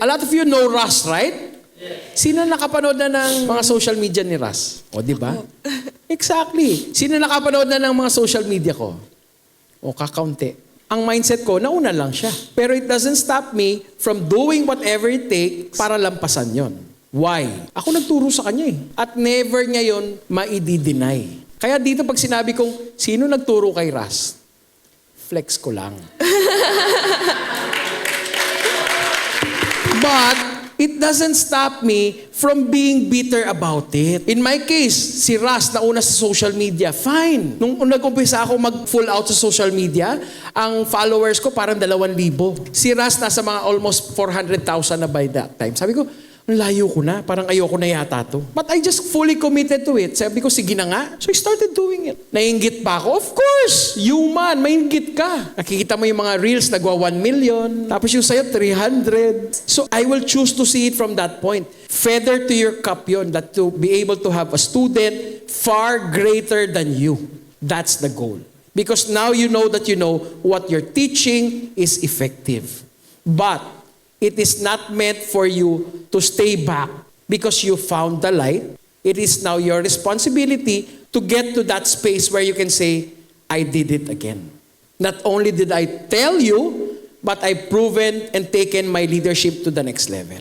A lot of you know Russ, right? Sino nakapanood na ng mga social media ni Russ? O, di ba? Exactly. Sino nakapanood na ng mga social media ko? O, kakaunti. Ang mindset ko, nauna lang siya. Pero it doesn't stop me from doing whatever it takes para lampasan yon. Why? Ako nagturo sa kanya eh. At never niya yon maidi-deny. Kaya dito pag sinabi kong, sino nagturo kay Russ? Flex ko lang. But it doesn't stop me from being bitter about it. In my case, si Ras na una sa social media, fine. Nung nag-umpisa ako mag full out sa social media, ang followers ko parang 2,000. Si Ras nasa mga almost 400,000 na by that time. Sabi ko, layo ko na. Parang ayoko na yata to. But I just fully committed to it. Sabi ko, sige na nga. So I started doing it. Nainggit pa ako? Of course! Human, mainggit ka. Nakikita mo yung mga reels, nagwa 1 million. Tapos yung sa'yo, 300. So I will choose to see it from that point. Feather to your cup yun, that to be able to have a student far greater than you. That's the goal. Because now you know that you know what you're teaching is effective. But it is not meant for you to stay back because you found the light. It is now your responsibility to get to that space where you can say, I did it again. Not only did I tell you, but I've proven and taken my leadership to the next level.